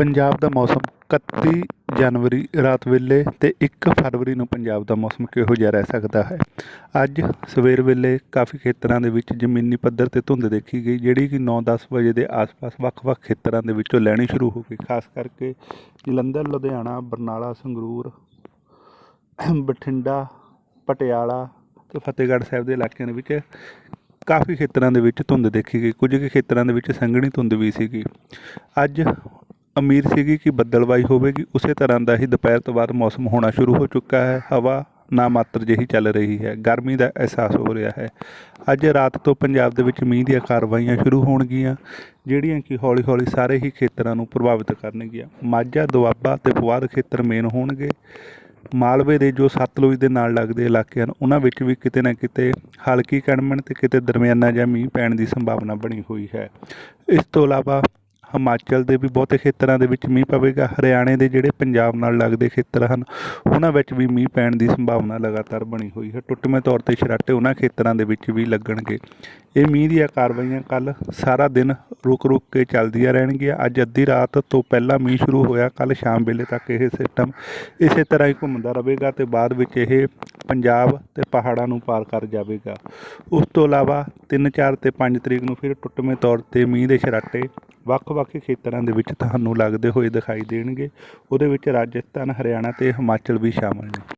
ਪੰਜਾਬ ਦਾ ਮੌਸਮ ਇਕੱਤੀ ਜਨਵਰੀ ਰਾਤ ਵੇਲੇ ਅਤੇ ਇੱਕ ਫਰਵਰੀ ਨੂੰ ਪੰਜਾਬ ਦਾ ਮੌਸਮ ਕਿਹੋ ਜਿਹਾ ਰਹਿ ਸਕਦਾ ਹੈ? ਅੱਜ ਸਵੇਰ ਵੇਲੇ ਕਾਫੀ ਖੇਤਰਾਂ ਦੇ ਵਿੱਚ ਜ਼ਮੀਨੀ ਪੱਧਰ 'ਤੇ ਧੁੰਦ ਦੇਖੀ ਗਈ, ਜਿਹੜੀ ਕਿ 9-10 ਵਜੇ ਦੇ ਆਸ-ਪਾਸ ਵੱਖ-ਵੱਖ ਖੇਤਰਾਂ ਦੇ ਵਿੱਚੋਂ ਲੈਣੀ ਸ਼ੁਰੂ ਹੋ ਗਈ। ਖਾਸ ਕਰਕੇ ਜਲੰਧਰ, ਲੁਧਿਆਣਾ, ਬਰਨਾਲਾ, ਸੰਗਰੂਰ, ਬਠਿੰਡਾ, ਪਟਿਆਲਾ ਅਤੇ ਫਤਿਹਗੜ੍ਹ ਸਾਹਿਬ ਦੇ ਇਲਾਕਿਆਂ ਦੇ ਵਿੱਚ ਕਾਫੀ ਖੇਤਰਾਂ ਦੇ ਵਿੱਚ ਧੁੰਦ ਦੇਖੀ ਗਈ। ਕੁਝ ਕੁ ਖੇਤਰਾਂ ਦੇ ਵਿੱਚ ਸੰਘਣੀ ਧੁੰਦ ਵੀ ਸੀਗੀ। ਅੱਜ ਉਮੀਦ ਸੀਗੀ ਕਿ ਬੱਦਲਵਾਈ ਹੋਵੇਗੀ, ਉਸੇ ਤਰ੍ਹਾਂ ਦਾ ਹੀ ਦੁਪਹਿਰ ਤੋਂ ਬਾਅਦ ਮੌਸਮ ਹੋਣਾ ਸ਼ੁਰੂ ਹੋ ਚੁੱਕਾ ਹੈ। ਹਵਾ ਨਾ ਮਾਤਰ ਜਿਹੀ ਚੱਲ ਰਹੀ ਹੈ। ਗਰਮੀ ਦਾ ਅਹਿਸਾਸ ਹੋ ਰਿਹਾ ਹੈ। ਅੱਜ ਰਾਤ ਤੋਂ ਪੰਜਾਬ ਦੇ ਵਿੱਚ ਮੀਂਹ ਦੀਆਂ ਕਾਰਵਾਈਆਂ ਸ਼ੁਰੂ ਹੋਣਗੀਆਂ, ਜਿਹੜੀਆਂ ਕਿ ਹੌਲੀ ਹੌਲੀ ਸਾਰੇ ਹੀ ਖੇਤਰਾਂ ਨੂੰ ਪ੍ਰਭਾਵਿਤ ਕਰਨਗੀਆਂ। ਮਾਝਾ, ਦੁਆਬਾ ਤੇ ਪੁਆਧ ਖੇਤਰ ਮੇਨ ਹੋਣਗੇ। ਮਾਲਵੇ ਦੇ ਜੋ ਸਤਲੁਜ ਦੇ ਨਾਲ ਲੱਗਦੇ ਇਲਾਕੇ ਹਨ, ਉਹਨਾਂ ਵਿੱਚ ਵੀ ਕਿਤੇ ਨਾ ਕਿਤੇ ਹਲਕੀ ਕਣਮਣ ਤੇ ਕਿਤੇ ਦਰਮਿਆਨਾ ਜਿਹਾ ਮੀਂਹ ਪੈਣ ਦੀ ਸੰਭਾਵਨਾ ਬਣੀ ਹੋਈ ਹੈ। ਇਸ ਤੋਂ ਇਲਾਵਾ ਹਿਮਾਚਲ ਦੇ ਵੀ ਬਹੁਤੇ ਖੇਤਰਾਂ ਦੇ ਵਿੱਚ ਮੀਂਹ ਪਵੇਗਾ, ਹਰਿਆਣੇ ਦੇ ਜਿਹੜੇ ਪੰਜਾਬ ਨਾਲ ਲੱਗਦੇ ਖੇਤਰ ਹਨ, ਉਹਨਾਂ ਵਿੱਚ ਵੀ ਮੀਂਹ ਪੈਣ ਦੀ ਸੰਭਾਵਨਾ ਲਗਾਤਾਰ ਬਣੀ ਹੋਈ ਹੈ। ਟੁੱਟਵੇਂ ਤੌਰ ਤੇ ਛਰਾਟੇ ਉਹਨਾਂ ਖੇਤਰਾਂ ਦੇ ਵਿੱਚ ਵੀ ਲੱਗਣਗੇ। ਇਹ ਮੀਂਹ ਦੀਆਂ ਕਾਰਵਾਈਆਂ ਕੱਲ ਸਾਰਾ ਦਿਨ ਰੁਕ ਰੁਕ ਕੇ ਚੱਲਦੀਆਂ ਰਹਿਣਗੀਆਂ। ਅੱਜ ਅੱਧੀ ਰਾਤ ਤੋਂ ਪਹਿਲਾਂ ਮੀਂਹ ਸ਼ੁਰੂ ਹੋਇਆ ਕੱਲ ਸ਼ਾਮ ਵੇਲੇ ਤੱਕ ਇਹ ਸਿਸਟਮ ਇਸੇ ਤਰ੍ਹਾਂ ਹੀ ਘੁੰਮਦਾ ਰਹੇਗਾ ਤੇ ਬਾਅਦ ਵਿੱਚ ਇਹ ਪੰਜਾਬ ਤੇ ਪਹਾੜਾਂ ਨੂੰ ਪਾਰ ਕਰ ਜਾਵੇਗਾ। ਉਸ ਤੋਂ ਇਲਾਵਾ 3 4 ਤੇ 5 ਤਰੀਕ ਨੂੰ ਫਿਰ ਟੁੱਟਵੇਂ ਤੌਰ ਤੇ ਮੀਂਹ ਦੇ ਛਰਾਟੇ ਵੱਖ-ਵੱਖ ਖੇਤਰਾਂ ਦੇ ਵਿੱਚ ਤੁਹਾਨੂੰ ਲੱਗਦੇ ਹੋਏ ਦਿਖਾਈ ਦੇਣਗੇ। ਉਹਦੇ ਵਿੱਚ ਰਾਜਸਥਾਨ, ਹਰਿਆਣਾ ਤੇ ਹਿਮਾਚਲ ਵੀ ਸ਼ਾਮਲ ਨੇ।